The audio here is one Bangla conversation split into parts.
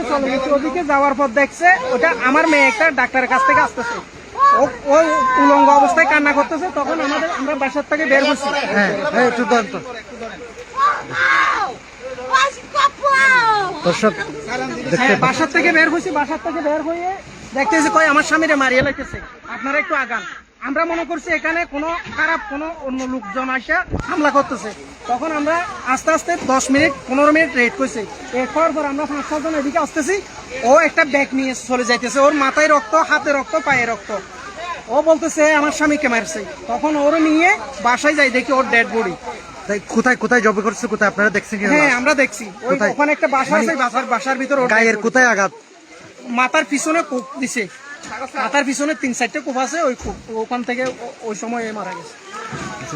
ওদিকে চলে গেছে ওদিকে যাওয়ার পর দেখছে ওটা আমার মেয়ে একটা ডাক্তারের কাছ থেকে আসতেছে। ও উলঙ্গ অবস্থায় কান্না করতেছে তখন আমাদের আমরা বাসার থেকে বের করছি হ্যাঁ হ্যাঁ একটু দাঁড়ান দর্শক হ্যাঁ বাসার থেকে বের হয়েছি বাসার থেকে বের হয়ে দেখতেছি কই আমার স্বামীরে মারিয়ে লাইতেছে। আপনারা একটু আগান। আমরা মনে করছি এখানে কোনো খারাপ কোনো অন্য লোকজন আসে হামলা করতেছে। তখন আমরা আস্তে আস্তে দশ মিনিট পনেরো মিনিট রেড করছি। রেড করার পর আমরা পাঁচ ছজন এদিকে আসতেছি। ও একটা ব্যাগ নিয়ে চলে যাইতেছে। ওর মাথায় রক্ত হাতে রক্ত পায়ে রক্ত। ও বলতেছে আমার স্বামীকে মারছে। তখন ওর নিয়ে বাসায় যাই দেখি ওর ডেড বডি কোথায় কোথায় জব করছে কোথায় আপনারা দেখছেন হ্যাঁ আমরা দেখছি। ওখানে একটা বাসা আছে বাসার বাসার ভিতর গায়ের কোথায় আঘাত? মাথার পিছনে কূপ দিছে। মাথার পিছনে তিন চারটে কূপ আছে ওই কূপ ওখান থেকে ওই সময় মারা গেছে।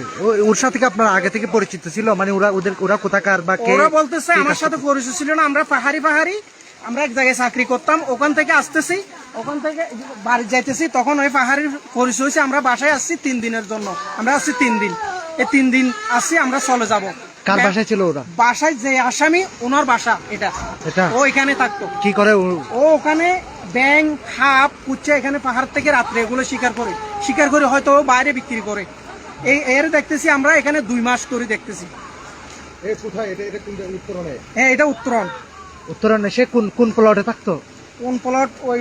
ও- ওর সাথে কি আপনার আগে থেকে পরিচিত ছিল? মানে ওরা ওদের ওরা কোথাকার বা কে? ওরা বলতেছে আমার সাথে পরিচয় ছিল না আমরা পাহাড়ি পাহাড়ি। আমরা এক জায়গায় চাকরি করতাম ওখান থেকে আসতেছি ওখান থেকে বাড়ি যাইতেছি তখন ওই পাহাড়ির পরিচয় হয়েছে আমরা বাসায় আসছি তিন দিনের জন্য। আমরা আসছি তিন দিন। এই তিন দিন আসছি আমরা চলে যাব। কার বাসায় ছিল ওরা? বাসায় যে আসামি ওনার বাসা এটা। এটা? ও এখানে থাকতো। কি করে ও- ওখানে ব্যাং হাপ কুচ্চা এখানে পাহাড় থেকে রাত্রে এগুলো শিকার করে। শিকার করে হয়তো ও বাইরে বিক্রি করে। এই এর দেখতেছি আমরা এখানে দুই মাস করে দেখতেছি। হ্যাঁ এটা উত্তরণ। উত্তরণে সে কোন কোন প্লটে থাকতো? কোন প্লট ওই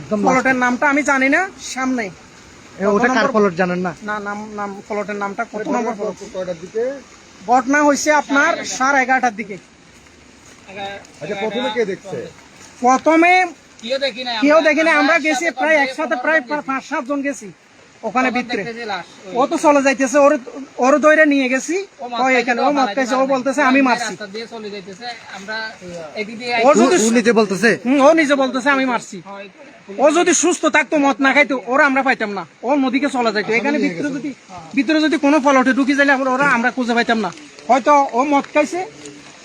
একদম প্লটের নামটা আমি জানি না সামনে। ওটা কার প্লট জানেন না? না নাম নাম প্লটের নামটা কত নম্বর প্লট ঘটনা হয়েছে আপনার সাড়ে এগারোটার দিকে। আচ্ছা প্রথমে কে দেখছে? প্রথমে কেউ দেখি না আমরা গেছি প্রায় একসাথে প্রায় পাঁচ সাত জন গেছি। ওখানে ভিতরে। ও তো চলে যাইতেছে ওর ওর দইরে নিয়ে গেছি। ও এখানে ও মত খাইছে, ও বলতেছে আমি মারছি। ও যদি নিজে বলতেছে? ও নিজে বলতেছে আমি মারছি। ও যদি সুস্থ থাকতো মত না খাইতো ওরা আমরা পাইতাম না। ও নদীকে চলে যাইতো। এখানে ভিতরে যদি ভিতরে যদি কোনো ফল ফলটে ঢুকি যাইলে আমরা- ওরা আমরা খুঁজে পাইতাম না। হয়তো ও মদ খাইছে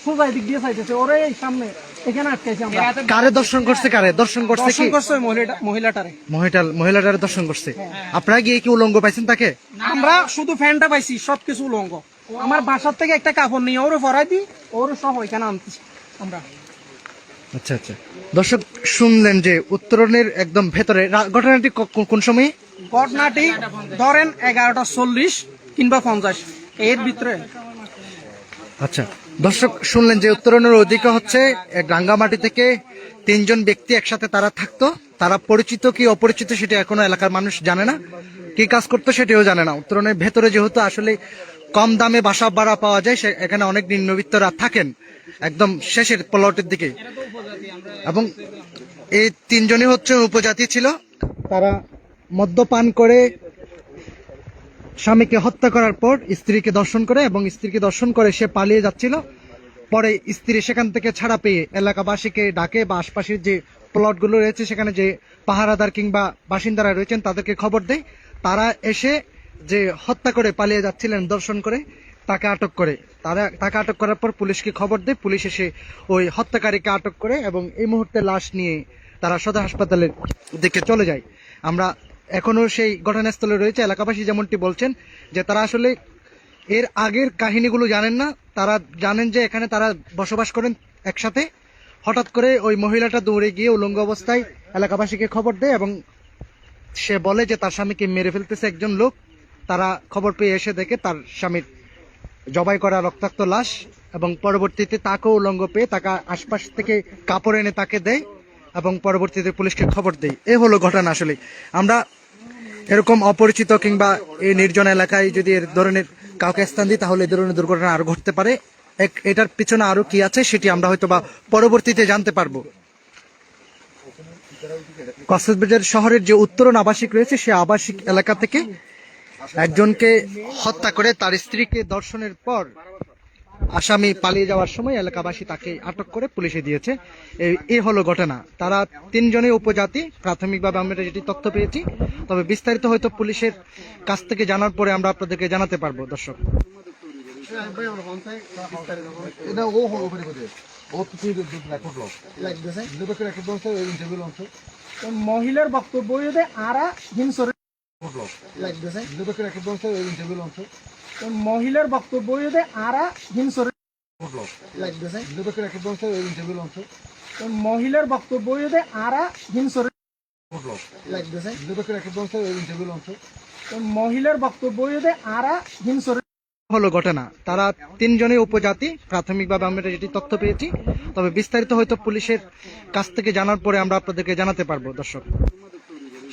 সোজা দিক দিয়ে চাইতেছে ওরে এই সামনে এখানে আটকাইছে আমরা। কারে দর্শন করছে কারে? দর্শন করছে দর্শন করছে ওই মহিলাটা মহিলাটারে। মহিলা মহিলাটারে দর্শন করছে। আপনারা গিয়ে কি উলঙ্গ পাইছেন তাকে? আমরা শুধু ফ্যানটা পাইছি সবকিছু উলঙ্গ। আমার বাসার থেকে একটা কাপড় নিয়ে ওরে পরাই দিই ওর সহ এখানে আনতেছি আমরা। আচ্ছা আচ্ছা। দর্শক শুনলেন যে উত্তরণের একদম ভেতরে ঘটনাটি কোন- কোন সময়? ঘটনাটি ধরেন এগারোটা চল্লিশ কিংবা পঞ্চাশ এর ভিতরে। আচ্ছা। দর্শক, শুনলেন যে উত্তরণের ওদিকে হচ্ছে রাঙ্গামাটি থেকে তিনজন ব্যক্তি একসাথে তারা থাকতো। তারা পরিচিত কি অপরিচিত সেটা এখনও এলাকার মানুষ জানে না। কি কাজ করতো সেটাও জানে না। উত্তরণের ভেতরে যেহেতু আসলে কম দামে বাসা ভাড়া পাওয়া যায়, সে এখানে অনেক নিম্নবিত্তরা থাকেন একদম শেষের প্লটের দিকে। এবং এই তিনজনই হচ্ছে উপজাতি ছিল। তারা মদ্যপান করে স্বামীকে হত্যা করার পর স্ত্রীকে দর্শন করে এবং স্ত্রীকে দর্শন করে সে পালিয়ে যাচ্ছিল। পরে স্ত্রী সেখান থেকে ছাড়া পেয়ে এলাকাবাসীকে ডাকে বা আশপাশের যে প্লটগুলো রয়েছে, সেখানে যে পাহারাদার কিংবা বাসিন্দারা রয়েছেন, তাদেরকে খবর দেয়। তারা এসে যে হত্যা করে পালিয়ে যাচ্ছিলেন দর্শন করে, তাকে আটক করে। তারা, তাকে আটক করার পর পুলিশকে খবর দেয়। পুলিশ এসে ওই হত্যাকারীকে আটক করে এবং এই মুহূর্তে লাশ নিয়ে তারা সদর হাসপাতালের দিকে চলে যায়। আমরা এখনও সেই ঘটনাস্থলে রয়েছে। এলাকাবাসী যেমনটি বলছেন যে তারা আসলে এর আগের কাহিনীগুলো জানেন না। তারা জানেন যে এখানে তারা বসবাস করেন একসাথে। হঠাৎ করে ওই মহিলাটা দৌড়ে গিয়ে উলঙ্গ অবস্থায় এলাকাবাসীকে খবর দেয় এবং সে বলে যে তার স্বামীকে মেরে ফেলতেছে একজন লোক। তারা খবর পেয়ে এসে দেখে তার স্বামীর জবাই করা রক্তাক্ত লাশ এবং পরবর্তীতে তাকেও উলঙ্গ পেয়ে তাকে আশপাশ থেকে কাপড় এনে তাকে দেয়। এবং পরবর্তীতে পুলিশকে খবর দেয় এ হলো ঘটনা আসলে। আমরা এরকম অপরিচিত কিংবা এই নির্জন এলাকায় যদি এর ধরনের কাউকে স্থান দিই, তাহলে এই ধরনের দুর্ঘটনা আরও ঘটতে পারে। এক- এটার পিছনে আরও কি আছে সেটি আমরা হয়তো বা পরবর্তীতে জানতে পারব। কক্সবাজার শহরের যে উত্তরণ আবাসিক রয়েছে, সে আবাসিক এলাকা থেকে একজনকে হত্যা করে তার স্ত্রীকে দর্শনের পর আসামি পালিয়ে যাওয়ার সময় এলাকাবাসী তাকে আটক করে পুলিশে দিয়েছে। এই- এই হলো ঘটনা। তারা তিনজনই উপজাতি। প্রাথমিকভাবে আমরা যেটি তথ্য পেয়েছি। তবে বিস্তারিত হয়তো পুলিশের কাছ থেকে জানার পরে আমরা আপনাদেরকে জানাতে পারব দর্শক। এটা ও হলো লস মহিলার বক্তব্য আরা হিংসরে লাগতেছে মহিলার বক্তব্য আরা হিংসরে তো মহিলার বক্তব্য আরা হিংসরে তো মহিলার বক্তব্য আরা হিংসরে হলো ঘটনা। তারা তিনজনই উপজাতি প্রাথমিকভাবে আমরা যেটি তথ্য পেয়েছি। তবে বিস্তারিত হয়তো পুলিশের কাছ থেকে জানার পরে আমরা আপনাদেরকে জানাতে পারব দর্শক।